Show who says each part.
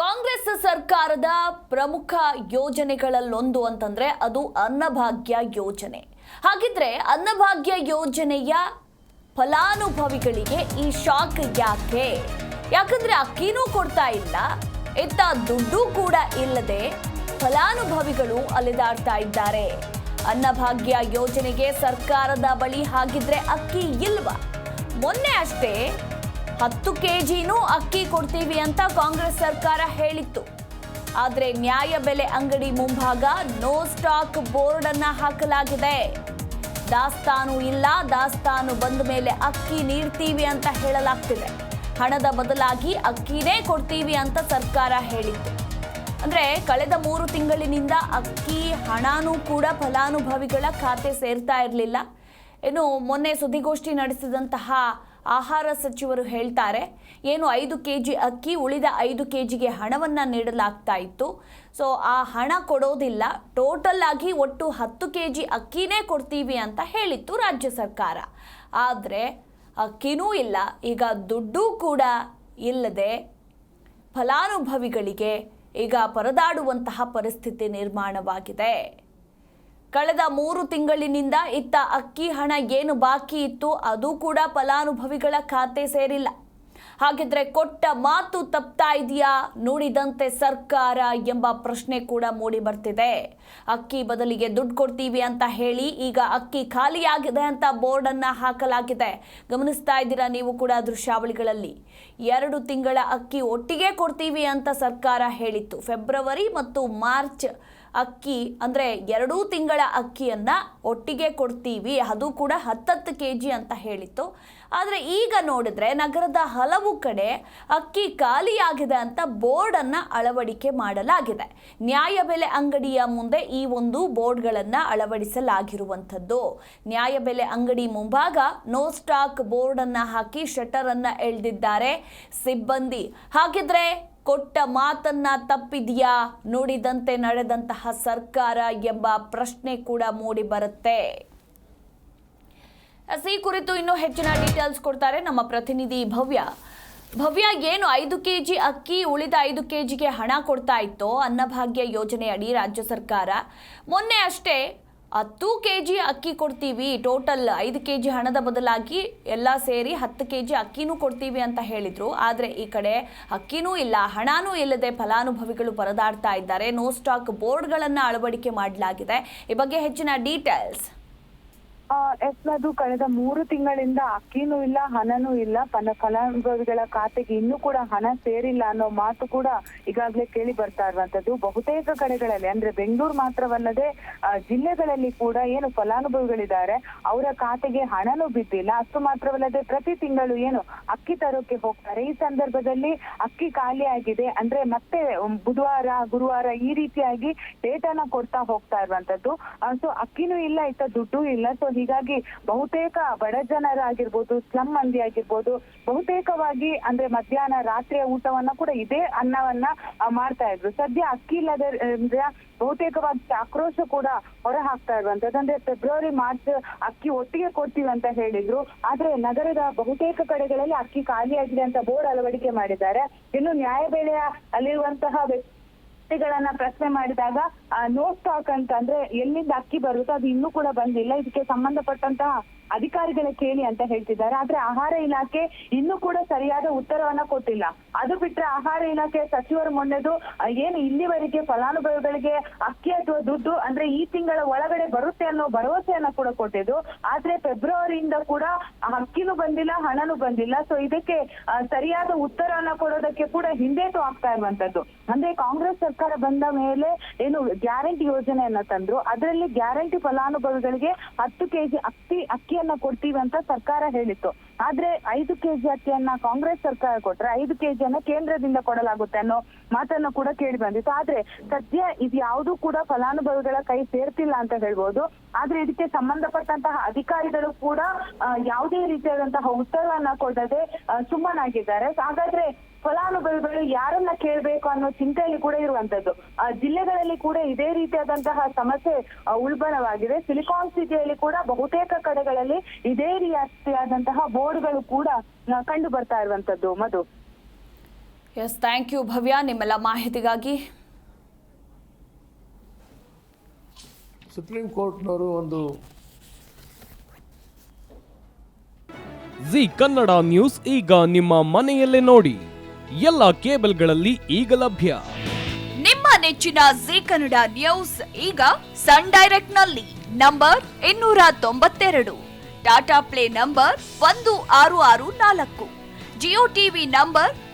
Speaker 1: ಕಾಂಗ್ರೆಸ್ ಸರ್ಕಾರದ ಪ್ರಮುಖ ಯೋಜನೆಗಳಲ್ಲೊಂದು ಅಂತಂದ್ರೆ ಅದು ಅನ್ನಭಾಗ್ಯ ಯೋಜನೆ. ಹಾಗಿದ್ರೆ ಅನ್ನಭಾಗ್ಯ ಯೋಜನೆಯ ಫಲಾನುಭವಿಗಳಿಗೆ ಈ ಶಾಕ್ ಯಾಕೆ? ಯಾಕಂದ್ರೆ ಅಕ್ಕಿನೂ ಕೊಡ್ತಾ ಇಲ್ಲ ಇತ್ತ ದುಡ್ಡು ಕೂಡ ಇಲ್ಲದೆ ಫಲಾನುಭವಿಗಳು ಅಲೆದಾಡ್ತಾ ಇದ್ದಾರೆ. ಅನ್ನಭಾಗ್ಯ ಯೋಜನೆಗೆ ಸರ್ಕಾರದ ಬಳಿ ಹಾಗಿದ್ರೆ ಅಕ್ಕಿ ಇಲ್ವಾ? ಮೊನ್ನೆ ಅಷ್ಟೇ ಹತ್ತು ಕೆಜಿನೂ ಅಕ್ಕಿ ಕೊಡ್ತೀವಿ ಅಂತ ಕಾಂಗ್ರೆಸ್ ಸರ್ಕಾರ ಹೇಳಿತ್ತು. ಆದರೆ ನ್ಯಾಯ ಬೆಲೆ ಅಂಗಡಿ ಮುಂಭಾಗ ನೋ ಸ್ಟಾಕ್ ಬೋರ್ಡ್ ಅನ್ನ ಹಾಕಲಾಗಿದೆ. ದಾಸ್ತಾನು ಇಲ್ಲ, ದಾಸ್ತಾನು ಬಂದ ಮೇಲೆ ಅಕ್ಕಿ ನೀಡ್ತೀವಿ ಅಂತ ಹೇಳಲಾಗ್ತಿದೆ. ಹಣದ ಬದಲಾಗಿ ಅಕ್ಕಿನೇ ಕೊಡ್ತೀವಿ ಅಂತ ಸರ್ಕಾರ ಹೇಳಿತ್ತು. ಅಂದ್ರೆ ಕಳೆದ ಮೂರು ತಿಂಗಳಿನಿಂದ ಅಕ್ಕಿ ಹಣನೂ ಕೂಡ ಫಲಾನುಭವಿಗಳ ಖಾತೆ ಸೇರ್ತಾ ಇರಲಿಲ್ಲ. ಏನು ಮೊನ್ನೆ ಸುದ್ದಿಗೋಷ್ಠಿ ನಡೆಸಿದಂತಹ ಆಹಾರ ಸಚಿವರು ಹೇಳ್ತಾರೆ, ಏನು ಐದು ಕೆ ಜಿ ಅಕ್ಕಿ, ಉಳಿದ ಐದು ಕೆ ಜಿಗೆ ಹಣವನ್ನು ನೀಡಲಾಗ್ತಾ ಇತ್ತು. ಸೊ, ಆ ಹಣ ಕೊಡೋದಿಲ್ಲ. ಟೋಟಲ್ ಆಗಿ ಒಟ್ಟು ಹತ್ತು ಕೆ ಜಿ ಅಕ್ಕಿನೇ ಕೊಡ್ತೀವಿ ಅಂತ ಹೇಳಿತ್ತು ರಾಜ್ಯ ಸರ್ಕಾರ. ಆದರೆ, ಅಕ್ಕಿನೂ ಇಲ್ಲ. ಈಗ ದುಡ್ಡು ಕೂಡ ಇಲ್ಲದೆ ಫಲಾನುಭವಿಗಳಿಗೆ ಈಗ ಪರದಾಡುವಂತಹ ಪರಿಸ್ಥಿತಿ ನಿರ್ಮಾಣವಾಗಿದೆ. ಕಳೆದ ಮೂರು ತಿಂಗಳಿನಿಂದ ಇತ್ತ ಅಕ್ಕಿ ಹಣ ಏನು ಬಾಕಿ ಇತ್ತು ಅದು ಕೂಡ ಫಲಾನುಭವಿಗಳ ಖಾತೆ ಸೇರಿಲ್ಲ. ಹಾಗಿದ್ರೆ ಕೊಟ್ಟ ಮಾತು ತಪ್ತಾ ಇದೆಯಾ? ನುಡಿದಂತೆ ಸರ್ಕಾರ ಎಂಬ ಪ್ರಶ್ನೆ ಕೂಡ ಮೂಡಿ ಬರ್ತಿದೆ. ಅಕ್ಕಿ ಬದಲಿಗೆ ದುಡ್ಡು ಕೊಡ್ತೀವಿ ಅಂತ ಹೇಳಿ ಈಗ ಅಕ್ಕಿ ಖಾಲಿಯಾಗಿದೆ ಅಂತ ಬೋರ್ಡ್ ಅನ್ನ ಹಾಕಲಾಗಿದೆ. ಗಮನಿಸ್ತಾ ಇದ್ದೀರಾ ನೀವು ಕೂಡ ದೃಶ್ಯಾವಳಿಗಳಲ್ಲಿ. ಎರಡು ತಿಂಗಳ ಅಕ್ಕಿ ಒಟ್ಟಿಗೆ ಕೊಡ್ತೀವಿ ಅಂತ ಸರ್ಕಾರ ಹೇಳಿತ್ತು. ಫೆಬ್ರವರಿ ಮತ್ತು ಮಾರ್ಚ್ ಅಕ್ಕಿ, ಅಂದರೆ ಎರಡೂ ತಿಂಗಳ ಅಕ್ಕಿಯನ್ನು ಒಟ್ಟಿಗೆ ಕೊಡ್ತೀವಿ. ಅದು ಕೂಡ ಹತ್ತತ್ತು ಕೆ ಜಿ ಅಂತ ಹೇಳಿತ್ತು. ಆದರೆ ಈಗ ನೋಡಿದ್ರೆ ನಗರದ ಹಲವು ಕಡೆ ಅಕ್ಕಿ ಖಾಲಿಯಾಗಿದೆ ಅಂತ ಬೋರ್ಡನ್ನು ಅಳವಡಿಕೆ ಮಾಡಲಾಗಿದೆ. ನ್ಯಾಯಬೆಲೆ ಅಂಗಡಿಯ ಮುಂದೆ ಈ ಒಂದು ಬೋರ್ಡ್ಗಳನ್ನು ಅಳವಡಿಸಲಾಗಿರುವಂಥದ್ದು. ನ್ಯಾಯಬೆಲೆ ಅಂಗಡಿ ಮುಂಭಾಗ ನೋ ಸ್ಟಾಕ್ ಬೋರ್ಡನ್ನು ಹಾಕಿ ಶಟರನ್ನು ಎಳೆದಿದ್ದಾರೆ ಸಿಬ್ಬಂದಿ. ಹಾಗಿದ್ರೆ ಕೊಟ್ಟ ಮಾತನ್ನ ತಪ್ಪಿದ್ಯಾ? ನೋಡಿದಂತೆ ನಡೆದಂತಹ ಸರ್ಕಾರ ಎಂಬ ಪ್ರಶ್ನೆ ಕೂಡ ಮೂಡಿ ಬರುತ್ತೆ. ಈ ಕುರಿತು ಇನ್ನೂ ಹೆಚ್ಚಿನ ಡೀಟೇಲ್ಸ್ ಕೊಡ್ತಾರೆ ನಮ್ಮ ಪ್ರತಿನಿಧಿ ಭವ್ಯ. ಭವ್ಯ, ಏನು ಐದು ಕೆ ಜಿ ಅಕ್ಕಿ ಉಳಿದ ಐದು ಕೆ ಜಿಗೆ ಹಣ ಕೊಡ್ತಾ ಇತ್ತು? ಅನ್ನಭಾಗ್ಯ ಯೋಜನೆ ಅಡಿ ರಾಜ್ಯ ಸರ್ಕಾರ. ಮೊನ್ನೆ ಅಷ್ಟೇ ಹತ್ತು ಕೆ ಜಿ ಅಕ್ಕಿ ಕೊಡ್ತೀವಿ. ಟೋಟಲ್ ಐದು ಕೆ ಜಿ ಹಣದ ಬದಲಾಗಿ ಎಲ್ಲ ಸೇರಿ ಹತ್ತು ಕೆ ಜಿ ಅಕ್ಕಿನೂ ಕೊಡ್ತೀವಿ ಅಂತ ಹೇಳಿದ್ರು. ಆದರೆ ಈ ಕಡೆ ಅಕ್ಕಿನೂ ಇಲ್ಲ, ಹಣನೂ ಇಲ್ಲದೆ ಫಲಾನುಭವಿಗಳು ಪರದಾಡ್ತಾ ಇದ್ದಾರೆ. ನೋ ಸ್ಟಾಕ್ ಬೋರ್ಡ್ಗಳನ್ನು ಅಳವಡಿಕೆ ಮಾಡಲಾಗಿದೆ. ಈ ಬಗ್ಗೆ ಹೆಚ್ಚಿನ ಡೀಟೇಲ್ಸ್
Speaker 2: ಎಸ್, ಅದು ಕಳೆದ ಮೂರು ತಿಂಗಳಿಂದ ಅಕ್ಕಿನೂ ಇಲ್ಲ, ಹಣನೂ ಇಲ್ಲ. ಫಲ ಫಲಾನುಭವಿಗಳ ಖಾತೆಗೆ ಇನ್ನೂ ಕೂಡ ಹಣ ಸೇರಿಲ್ಲ ಅನ್ನೋ ಮಾತು ಕೂಡ ಈಗಾಗಲೇ ಕೇಳಿ ಬರ್ತಾ ಇರುವಂತದ್ದು ಬಹುತೇಕ ಕಡೆಗಳಲ್ಲಿ, ಅಂದ್ರೆ ಬೆಂಗಳೂರು ಮಾತ್ರವಲ್ಲದೆ ಜಿಲ್ಲೆಗಳಲ್ಲಿ ಕೂಡ ಏನು ಫಲಾನುಭವಿಗಳಿದ್ದಾರೆ, ಅವರ ಖಾತೆಗೆ ಹಣನೂ ಬಿದ್ದಿಲ್ಲ. ಅಷ್ಟು ಮಾತ್ರವಲ್ಲದೆ ಪ್ರತಿ ತಿಂಗಳು ಏನು ಅಕ್ಕಿ ತರೋಕೆ ಹೋಗ್ತಾರೆ. ಈ ಸಂದರ್ಭದಲ್ಲಿ ಅಕ್ಕಿ ಖಾಲಿ ಆಗಿದೆ ಅಂದ್ರೆ ಮತ್ತೆ ಬುಧವಾರ, ಗುರುವಾರ ಈ ರೀತಿಯಾಗಿ ಡೇಟಾನ ಕೊಡ್ತಾ ಹೋಗ್ತಾ ಇರುವಂತದ್ದು ಸೊ ಅಕ್ಕಿನೂ ಇಲ್ಲ, ಇತ್ತ ದುಡ್ಡು ಇಲ್ಲ. ಸೊ ಹೀಗಾಗಿ ಬಹುತೇಕ ಬಡ ಜನರಾಗಿರ್ಬೋದು ಸ್ಲಮ್ ಮಂದಿ ಆಗಿರ್ಬೋದು ಬಹುತೇಕವಾಗಿ ಅಂದ್ರೆ ಮಧ್ಯಾಹ್ನ ರಾತ್ರಿಯ ಊಟವನ್ನ ಕೂಡ ಇದೇ ಅನ್ನವನ್ನ ಮಾಡ್ತಾ ಇದ್ರು. ಸದ್ಯ ಅಕ್ಕಿ ಇಲ್ಲದ ಬಹುತೇಕವಾಗಿ ಆಕ್ರೋಶ ಕೂಡ ಹೊರ ಹಾಕ್ತಾ ಇರುವಂತದ್ದು. ಅಂದ್ರೆ ಫೆಬ್ರವರಿ ಮಾರ್ಚ್ ಅಕ್ಕಿ ಒಟ್ಟಿಗೆ ಕೊಡ್ತೀವಿ ಅಂತ ಹೇಳಿದ್ರು. ಆದ್ರೆ ನಗರದ ಬಹುತೇಕ ಕಡೆಗಳಲ್ಲಿ ಅಕ್ಕಿ ಖಾಲಿಯಾಗಿದೆ ಅಂತ ಬೋರ್ಡ್ ಅಳವಡಿಕೆ ಮಾಡಿದ್ದಾರೆ. ಇನ್ನು ನ್ಯಾಯಬೆಲೆಯ ಅಲ್ಲಿರುವಂತಹ ವ್ಯಕ್ತಿಗಳನ್ನ ಪ್ರಶ್ನೆ ಮಾಡಿದಾಗ ನೋ ಸ್ಟಾಕ್ ಅಂತ ಅಂದ್ರೆ ಎಲ್ಲಿಂದ ಅಕ್ಕಿ ಬರುತ್ತೋ ಅದು ಇನ್ನೂ ಕೂಡ ಬಂದಿಲ್ಲ. ಇದಕ್ಕೆ ಸಂಬಂಧಪಟ್ಟಂತಹ ಅಧಿಕಾರಿಗಳ ಕೇಳಿ ಅಂತ ಹೇಳ್ತಿದ್ದಾರೆ. ಆದ್ರೆ ಆಹಾರ ಇಲಾಖೆ ಇನ್ನೂ ಕೂಡ ಸರಿಯಾದ ಉತ್ತರವನ್ನ ಕೊಟ್ಟಿಲ್ಲ. ಅದು ಬಿಟ್ರೆ ಆಹಾರ ಇಲಾಖೆ ಸಚಿವರು ಮೊನ್ನೆದು ಏನು ಇಲ್ಲಿವರೆಗೆ ಫಲಾನುಭವಿಗಳಿಗೆ ಅಕ್ಕಿ ಅಥವಾ ದುಡ್ಡು ಅಂದ್ರೆ ಈ ತಿಂಗಳ ಒಳಗಡೆ ಬರುತ್ತೆ ಅನ್ನೋ ಭರವಸೆಯನ್ನ ಕೂಡ ಕೊಟ್ಟಿದ್ದು. ಆದ್ರೆ ಫೆಬ್ರವರಿಯಿಂದ ಕೂಡ ಅಕ್ಕಿನೂ ಬಂದಿಲ್ಲ, ಹಣನೂ ಬಂದಿಲ್ಲ. ಸೊ ಇದಕ್ಕೆ ಸರಿಯಾದ ಉತ್ತರವನ್ನ ಕೊಡೋದಕ್ಕೆ ಕೂಡ ಹಿಂದೇಟು ಆಗ್ತಾ ಇರುವಂತದ್ದು. ಅಂದ್ರೆ ಕಾಂಗ್ರೆಸ್ ಬಂದ ಮೇಲೆ ಏನು ಗ್ಯಾರಂಟಿ ಯೋಜನೆಯನ್ನ ತಂದ್ರು, ಅದರಲ್ಲಿ ಗ್ಯಾರಂಟಿ ಫಲಾನುಭವಿಗಳಿಗೆ ಹತ್ತು ಕೆಜಿ ಅಕ್ಕಿ ಅಕ್ಕಿಯನ್ನ ಕೊಡ್ತೀವಿ ಅಂತ ಸರ್ಕಾರ ಹೇಳಿತ್ತು. ಆದ್ರೆ ಐದು ಕೆಜಿ ಅಕ್ಕಿಯನ್ನ ಕಾಂಗ್ರೆಸ್ ಸರ್ಕಾರ ಕೊಟ್ರೆ ಐದು ಕೆಜಿಯನ್ನ ಕೇಂದ್ರದಿಂದ ಕೊಡಲಾಗುತ್ತೆ ಅನ್ನೋ ಮಾತನ್ನ ಕೂಡ ಕೇಳಿ ಬಂದಿತ್ತು. ಆದ್ರೆ ಸದ್ಯ ಇದು ಯಾವುದು ಕೂಡ ಫಲಾನುಭವಿಗಳ ಕೈ ಸೇರ್ತಿಲ್ಲ ಅಂತ ಹೇಳ್ಬೋದು. ಆದ್ರೆ ಇದಕ್ಕೆ ಸಂಬಂಧಪಟ್ಟಂತಹ ಅಧಿಕಾರಿಗಳು ಕೂಡ ಯಾವುದೇ ರೀತಿಯಾದಂತಹ ಉತ್ತರವನ್ನ ಕೊಡದೆ ಸುಮ್ಮನಾಗಿದ್ದಾರೆ. ಹಾಗಾದ್ರೆ ಫಲಾನುಭವಿಗಳು ಯಾರನ್ನ ಕೇಳಬೇಕು ಅನ್ನೋ ಚಿಂತೆಯಲ್ಲಿ ಕೂಡ ಇರುವಂತದ್ದು. ಜಿಲ್ಲೆಗಳಲ್ಲಿ ಕೂಡ ಇದೇ ರೀತಿಯಾದಂತಹ ಸಮಸ್ಯೆ ಉಲ್ಬಣವಾಗಿದೆ. ಸಿಲಿಕಾನ್ ಸಿಟಿಯಲ್ಲಿ ಕೂಡ ಬಹುತೇಕ ಕಡೆಗಳಲ್ಲಿ ಇದೇ ರೀತಿಯಾದಂತಹ ಬೋರ್ಡ್ಗಳು ಕೂಡ ಕಂಡು ಬರ್ತಾ ಇರುವಂತದ್ದು. Madhu.
Speaker 1: Yes thank you Bhavya ನಿಮ್ಮೆಲ್ಲ ಮಾಹಿತಿಗಾಗಿ.
Speaker 3: ಸುಪ್ರೀಂ ಕೋರ್ಟ್ನವರು ಒಂದು
Speaker 4: ಜಿ ಕನ್ನಡ ನ್ಯೂಸ್ ಈಗ ನಿಮ್ಮ ಮನೆಯಲ್ಲೇ ನೋಡಿ. ಎಲ್ಲ ಕೇಬಲ್ಗಳಲ್ಲಿ ಈಗ ಲಭ್ಯ.
Speaker 1: ನಿಮ್ಮ ನೆಚ್ಚಿನ ಜಿ ಕನ್ನಡ ನ್ಯೂಸ್ ಈಗ ಸನ್ ಡೈರೆಕ್ಟ್ನಲ್ಲಿ ನಂಬರ್ ಇನ್ನೂರ ತೊಂಬತ್ತೆರಡು. ಟಾಟಾ ಪ್ಲೇ ನಂಬರ್ ಒಂದು ಆರು ಆರು ನಾಲ್ಕು. Jio TV number